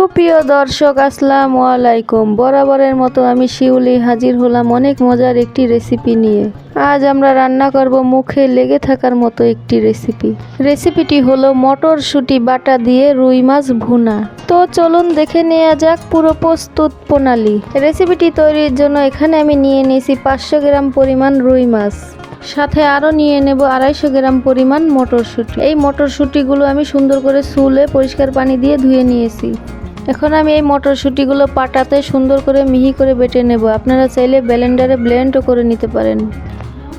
সুপ্রিয় দর্শক, আসসালামু আলাইকুম। বরাবরের মতো আমি শিউলি হাজির হলাম অনেক মজার একটি রেসিপি নিয়ে। আজ আমরা রান্না করব মুখে লেগে থাকার মতো একটি রেসিপি। রেসিপিটি হলো মটরশুঁটি বাটা দিয়ে রুই মাছ ভুনা। তো চলুন দেখে নেওয়া যাক পুরো প্রস্তুত প্রণালী। রেসিপিটি তৈরির জন্য এখানে আমি নিয়ে নিয়েছি পাঁচশো গ্রাম পরিমাণ রুই মাছ। সাথে আরও নিয়ে নেব আড়াইশো গ্রাম পরিমাণ মটরশুঁটি। এই মটরশুঁটিগুলো আমি সুন্দর করে চুলে পরিষ্কার পানি দিয়ে ধুয়ে নিয়েছি। এখন আমি এই মটরশুঁটিগুলো পাটাতে সুন্দর করে মিহি করে বেটে নেব। আপনারা চাইলে ব্লেন্ডারে ব্লেন্ডও করে নিতে পারেন।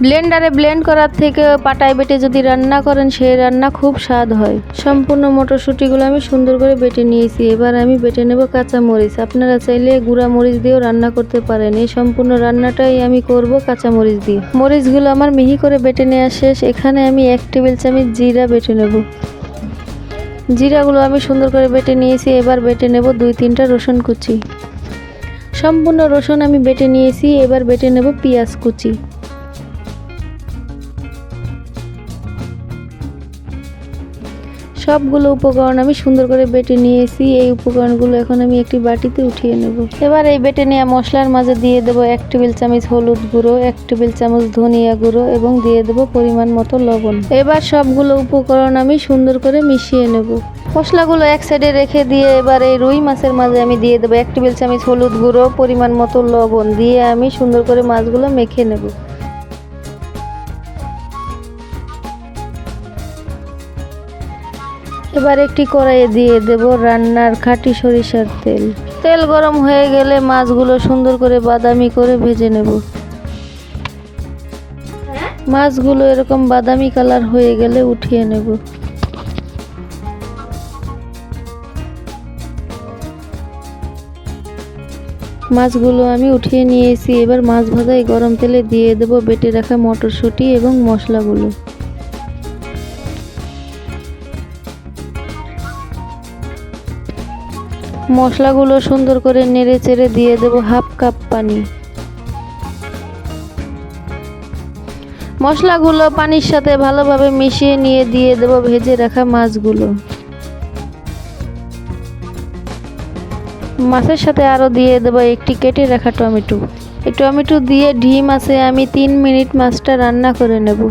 ব্লেন্ডারে ব্লেন্ড করার থেকে পাটায় বেটে যদি রান্না করেন সেই রান্না খুব স্বাদ হয়। সম্পূর্ণ মটরশুঁটিগুলো আমি সুন্দর করে বেটে নিয়েছি। এবার আমি বেটে নেব কাঁচা মরিচ। আপনারা চাইলে গুঁড়া মরিচ দিয়েও রান্না করতে পারেন। এই সম্পূর্ণ রান্নাটাই আমি করব কাঁচা মরিচ দিয়ে। মরিচগুলো আমার মিহি করে বেটে নেওয়া শেষ। এখানে আমি এক টেবিল চামচ জিরা বেটে নেব। জিরাগুলো আমি সুন্দর করে বেটে নিয়েছি, এবার বেটে নেব দুই তিনটা রসুন কুচি। সম্পূর্ণ রসুন আমি বেটে নিয়েছি, এবার বেটে নেব পেঁয়াজ কুচি। সবগুলো উপকরণ আমি সুন্দর করে বেটে নিয়েছি। এই উপকরণগুলো এখন আমি একটি বাটিতে উঠিয়ে নেব। এবার এই বেটে নেওয়া মশলার মাঝে দিয়ে দেব এক টেবিল চামচ হলুদ গুঁড়ো, এক টেবিল চামচ ধনিয়া গুঁড়ো এবং দিয়ে দেব পরিমাণ মতো লবণ। এবার সবগুলো উপকরণ আমি সুন্দর করে মিশিয়ে নেব। মশলাগুলো এক সাইডে রেখে দিয়ে এবার এই রুই মাছের মাঝে আমি দিয়ে দেবো এক টেবিল চামচ হলুদ গুঁড়ো, পরিমাণ মতো লবণ দিয়ে আমি সুন্দর করে মাছগুলো মেখে নেব। এবার একটি কড়াইয়ে দিয়ে দেব রান্নার খাঁটি সরিষার তেল। তেল গরম হয়ে গেলে মাছগুলো সুন্দর করে বাদামি করে ভেজে নেব। মাছগুলো এরকম বাদামি কালার হয়ে গেলে উঠিয়ে নেব। মাছগুলো আমি উঠিয়ে নিয়েছি। এবার মাছ ভাজায় গরম তেলে দিয়ে দেব বেটে রাখা মটরশুঁটি এবং মশলাগুলো। মশলাগুলো সুন্দর করে নেড়ে চেড়ে দিয়ে দেব হাফ কাপ পানি। মশলাগুলো পানির সাথে ভালোভাবে মিশিয়ে নিয়ে দিয়ে দেবো ভেজে রাখা মাছগুলো। মাছের সাথে আরও দিয়ে দেবো একটি কেটে রাখা টমেটো। এই টমেটো দিয়ে ডিম আছে, আমি তিন মিনিট মাছটা রান্না করে নেব।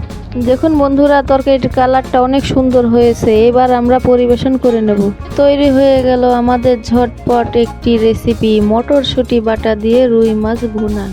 দেখুন বন্ধুরা, তরকারির কালারটা অনেক সুন্দর হয়েছে, এবার আমরা পরিবেশন করে নেব। তৈরি হয়ে গেল আমাদের ঝটপট একটি রেসিপি মটরশুঁটি বাটা দিয়ে রুই মাছ ভুনা।